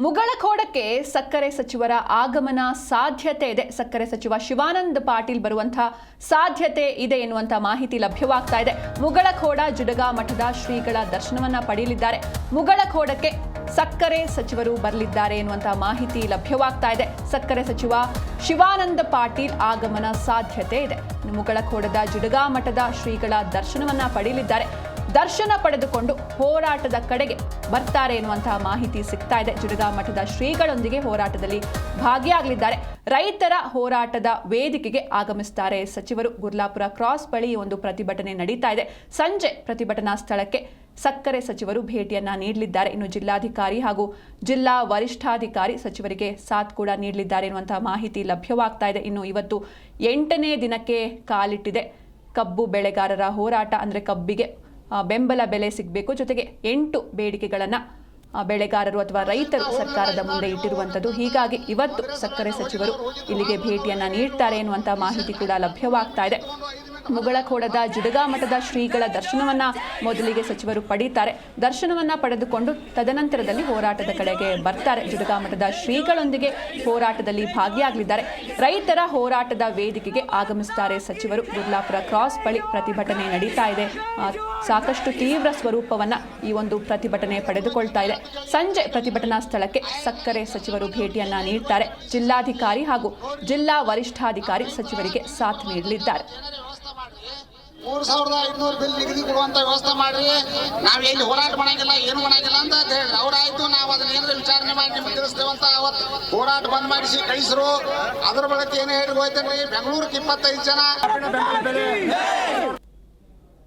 ಮುಗಳಖೋಡಕ್ಕೆ ಸಕ್ಕರೆ ಸಚಿವರ ಆಗಮನ ಸಾಧ್ಯತೆ ಇದೆ. ಸಕ್ಕರೆ ಸಚಿವ ಶಿವಾನಂದ ಪಾಟೀಲ್ ಬರುವಂತಹ ಸಾಧ್ಯತೆ ಇದೆ ಎನ್ನುವಂಥ ಮಾಹಿತಿ ಲಭ್ಯವಾಗ್ತಾ ಇದೆ. ಮುಗಳಖೋಡ ಜುಡಗ ಮಠದ ಶ್ರೀಗಳ ದರ್ಶನವನ್ನ ಪಡೆಯಲಿದ್ದಾರೆ. ಮುಗಳಖೋಡಕ್ಕೆ ಸಕ್ಕರೆ ಸಚಿವರು ಬರಲಿದ್ದಾರೆ ಎನ್ನುವಂತಹ ಮಾಹಿತಿ ಲಭ್ಯವಾಗ್ತಾ ಇದೆ. ಸಕ್ಕರೆ ಸಚಿವ ಶಿವಾನಂದ ಪಾಟೀಲ್ ಆಗಮನ ಸಾಧ್ಯತೆ ಇದೆ. ಮುಗಳಖೋಡದ ಜುಡಗಾ ಮಠದ ಶ್ರೀಗಳ ದರ್ಶನವನ್ನ ಪಡೆಯಲಿದ್ದಾರೆ. ದರ್ಶನ ಪಡೆದುಕೊಂಡು ಹೋರಾಟದ ಕಡೆಗೆ ಬರ್ತಾರೆ ಎನ್ನುವಂತಹ ಮಾಹಿತಿ ಸಿಗ್ತಾ ಇದೆ. ಮಠದ ಶ್ರೀಗಳೊಂದಿಗೆ ಹೋರಾಟದಲ್ಲಿ ಭಾಗಿಯಾಗಲಿದ್ದಾರೆ. ರೈತರ ಹೋರಾಟದ ವೇದಿಕೆಗೆ ಆಗಮಿಸುತ್ತಾರೆ ಸಚಿವರು. ಗುರ್ಲಾಪುರ ಕ್ರಾಸ್ ಬಳಿ ಒಂದು ಪ್ರತಿಭಟನೆ ನಡೀತಾ ಇದೆ. ಸಂಜೆ ಪ್ರತಿಭಟನಾ ಸ್ಥಳಕ್ಕೆ ಸಕ್ಕರೆ ಸಚಿವರು ಭೇಟಿಯನ್ನ ನೀಡಲಿದ್ದಾರೆ. ಇನ್ನು ಜಿಲ್ಲಾಧಿಕಾರಿ ಹಾಗೂ ಜಿಲ್ಲಾ ವರಿಷ್ಠಾಧಿಕಾರಿ ಸಚಿವರಿಗೆ ಸಾಥ್ ಕೂಡ ನೀಡಲಿದ್ದಾರೆ ಎನ್ನುವಂತಹ ಮಾಹಿತಿ ಲಭ್ಯವಾಗ್ತಾ ಇದೆ. ಇನ್ನು ಇವತ್ತು ಎಂಟನೇ ದಿನಕ್ಕೆ ಕಾಲಿಟ್ಟಿದೆ ಕಬ್ಬು ಬೆಳೆಗಾರರ ಹೋರಾಟ, ಅಂದರೆ ಕಬ್ಬಿಗೆ ಬೆಂಬಲ ಬೆಲೆ ಸಿಗಬೇಕು. ಜೊತೆಗೆ ಎಂಟು ಬೇಡಿಕೆಗಳನ್ನು ಬೆಳೆಗಾರರು ಅಥವಾ ರೈತರು ಸರ್ಕಾರದ ಮುಂದೆ ಇಟ್ಟಿರುವಂಥದ್ದು. ಹೀಗಾಗಿ ಇವತ್ತು ಸಕ್ಕರೆ ಸಚಿವರು ಇಲ್ಲಿಗೆ ಭೇಟಿಯನ್ನು ನೀಡ್ತಾರೆ ಎನ್ನುವಂಥ ಮಾಹಿತಿ ಕೂಡ ಲಭ್ಯವಾಗ್ತಾ ಇದೆ. ಮುಗಳಖೋಡದ ಜಿಡಗಾ ಮಠದ ಶ್ರೀಗಳ ದರ್ಶನವನ್ನ ಮೊದಲಿಗೆ ಸಚಿವರು ಪಡೀತಾರೆ. ದರ್ಶನವನ್ನ ಪಡೆದುಕೊಂಡು ತದನಂತರದಲ್ಲಿ ಹೋರಾಟದ ಕಡೆಗೆ ಬರ್ತಾರೆ. ಜಿಡಗಾ ಮಠದ ಶ್ರೀಗಳೊಂದಿಗೆ ಹೋರಾಟದಲ್ಲಿ ಭಾಗಿಯಾಗಲಿದ್ದಾರೆ. ರೈತರ ಹೋರಾಟದ ವೇದಿಕೆಗೆ ಆಗಮಿಸುತ್ತಾರೆ ಸಚಿವರು. ಗುರ್ಲಾಪುರ ಕ್ರಾಸ್ ಬಳಿ ಪ್ರತಿಭಟನೆ ನಡೀತಾ ಇದೆ. ಸಾಕಷ್ಟು ತೀವ್ರ ಸ್ವರೂಪವನ್ನ ಈ ಒಂದು ಪ್ರತಿಭಟನೆ ಪಡೆದುಕೊಳ್ತಾ ಇದೆ. ಸಂಜೆ ಪ್ರತಿಭಟನಾ ಸ್ಥಳಕ್ಕೆ ಸಕ್ಕರೆ ಸಚಿವರು ಭೇಟಿಯನ್ನ ನೀಡ್ತಾರೆ. ಜಿಲ್ಲಾಧಿಕಾರಿ ಹಾಗೂ ಜಿಲ್ಲಾ ವರಿಷ್ಠಾಧಿಕಾರಿ ಸಚಿವರಿಗೆ ಸಾಥ್ ನೀಡಲಿದ್ದಾರೆ. ಮೂರ್ ಸಾವಿರದ ಐದ್ನೂರು ಬಿಲ್ ನಿಗದಿ ಕೊಡುವಂತ ವ್ಯವಸ್ಥೆ ಮಾಡ್ರಿ. ನಾವ್ ಎಲ್ಲಿ ಹೋರಾಟ ಮಾಡಂಗಿಲ್ಲ, ಏನು ಮಾಡಂಗಿಲ್ಲ ಅಂತ ಹೇಳಿ ಅವ್ರಾಯ್ತು ನಾವ್ ಅದನ್ನ ಏನಾರ ವಿಚಾರಣೆ ಮಾಡಿ ನಿಮ್ಗೆ ತಿಳಿಸ್ತೇವಂತ ಅವತ್ ಹೋರಾಟ ಬಂದ್ ಮಾಡಿಸಿ ಕಳಿಸ್ರು. ಅದ್ರ ಬಳಕ ಏನು ಹೇಳಿ ಹೋಯ್ತೇನ್ರಿ ಬೆಂಗಳೂರಿಗೆ ಇಪ್ಪತ್ತೈದು ಜನ.